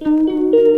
Música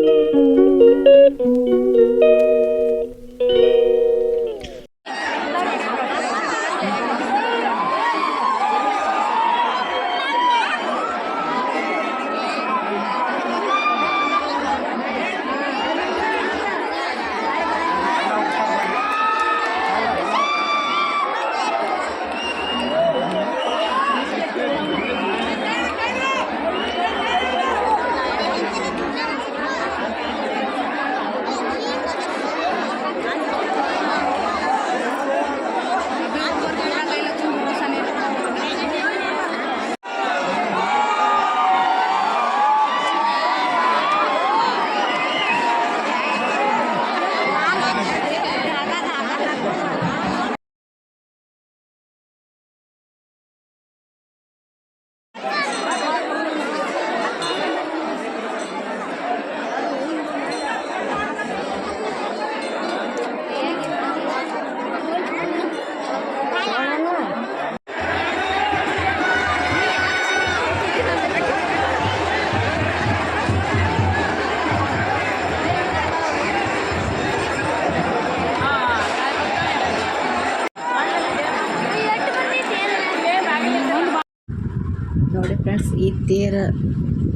ನೋಡಿ ಫ್ರೆಂಡ್ಸ್ ಈ ತೇರ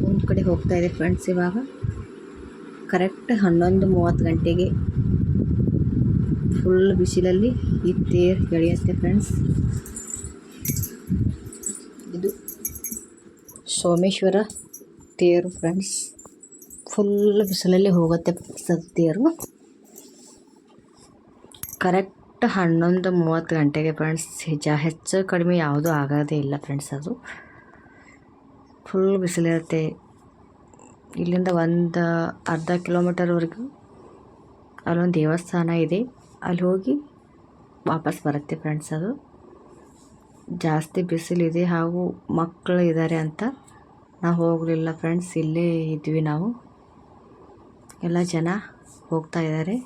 ಒಂದು ಕಡೆ ಹೋಗ್ತಾ ಇದೆ ಫ್ರೆಂಡ್ಸ್ ಇವಾಗ. ಕರೆಕ್ಟ್ ಹನ್ನೊಂದು ಮೂವತ್ತು ಗಂಟೆಗೆ ಫುಲ್ ಬಿಸಿಲಲ್ಲಿ ಈ ತೇರು ಬೆಳೆಯುತ್ತೆ ಫ್ರೆಂಡ್ಸ್ ಇದು ಸೋಮೇಶ್ವರ ತೇರು ಫ್ರೆಂಡ್ಸ್ ಫುಲ್ ಬಿಸಿಲಲ್ಲಿ ಹೋಗುತ್ತೆ ಫ್ರೆಂಡ್ಸ್ ಅದು ತೇರು. ಕರೆಕ್ಟ್ ಹನ್ನೊಂದು ಮೂವತ್ತು ಗಂಟೆಗೆ ಫ್ರೆಂಡ್ಸ್ ಹೆಚ್ಚು ಕಡಿಮೆ ಯಾವುದೂ ಆಗೋದೇ ಇಲ್ಲ ಫ್ರೆಂಡ್ಸ್ ಅದು. ಫುಲ್ ಬಿಸಿಲಿರುತ್ತೆ ಇಲ್ಲಿಂದ ಒಂದು ಅರ್ಧ ಕಿಲೋಮೀಟರ್ವರೆಗೂ ಅಲ್ಲೊಂದು ದೇವಸ್ಥಾನ ಇದೆ. ಅಲ್ಲಿ ಹೋಗಿ ವಾಪಸ್ ಬರುತ್ತೆ ಫ್ರೆಂಡ್ಸ್ ಅದು. ಜಾಸ್ತಿ ಬಿಸಿಲಿದೆ ಹಾಗೂ ಮಕ್ಕಳು ಇದ್ದಾರೆ ಅಂತ ನಾವು ಹೋಗಲಿಲ್ಲ ಫ್ರೆಂಡ್ಸ್ ಇಲ್ಲೇ ಇದ್ವಿ ನಾವು. ಎಲ್ಲ ಜನ ಹೋಗ್ತಾ ಇದ್ದಾರೆ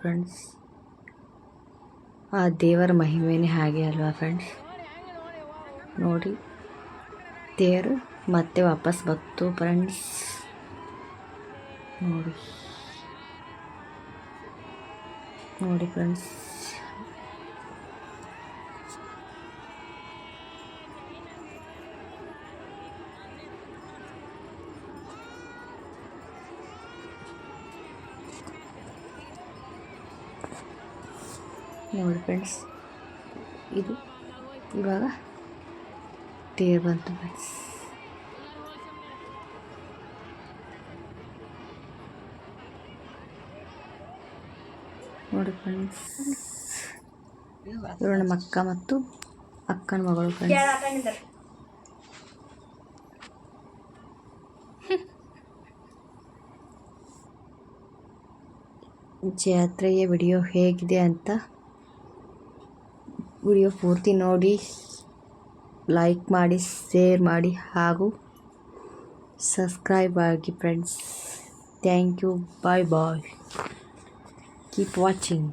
ಫ್ರೆಂಡ್ಸ್ ಆ ದೇವರ ಮಹಿಮೆನೇ ಹಾಗೆ ಅಲ್ವಾ ಫ್ರೆಂಡ್ಸ್ ನೋಡಿ. ತೇರು ಮತ್ತೆ ವಾಪಸ್ ಬತ್ತು ಫ್ರೆಂಡ್ಸ್ ನೋಡಿ. ನೋಡಿ ಫ್ರೆಂಡ್ಸ್ ನೋಡಿ ಫ್ರೆಂಡ್ಸ್ ಇದು ಇವಾಗ ತೇರು ಬಂತು ಫ್ರೆಂಡ್ಸ್ ನೋಡಿ ಫ್ರೆಂಡ್ಸ್ ಇವರು ನಮ್ಮ ಅಕ್ಕ ಮತ್ತು ಅಕ್ಕನ ಮಗಳು ಫ್ರೆಂಡ್ಸ್ ಜಾತ್ರೆಯ ವಿಡಿಯೋ ಹೇಗಿದೆ ಅಂತ ವಿಡಿಯೋ ಪೂರ್ತಿ ನೋಡಿ. ಲೈಕ್ ಮಾಡಿ ಶೇರ್ ಮಾಡಿ ಹಾಗೂ ಸಬ್ಸ್ಕ್ರೈಬ್ ಆಗಿ friends thank you bye bye keep watching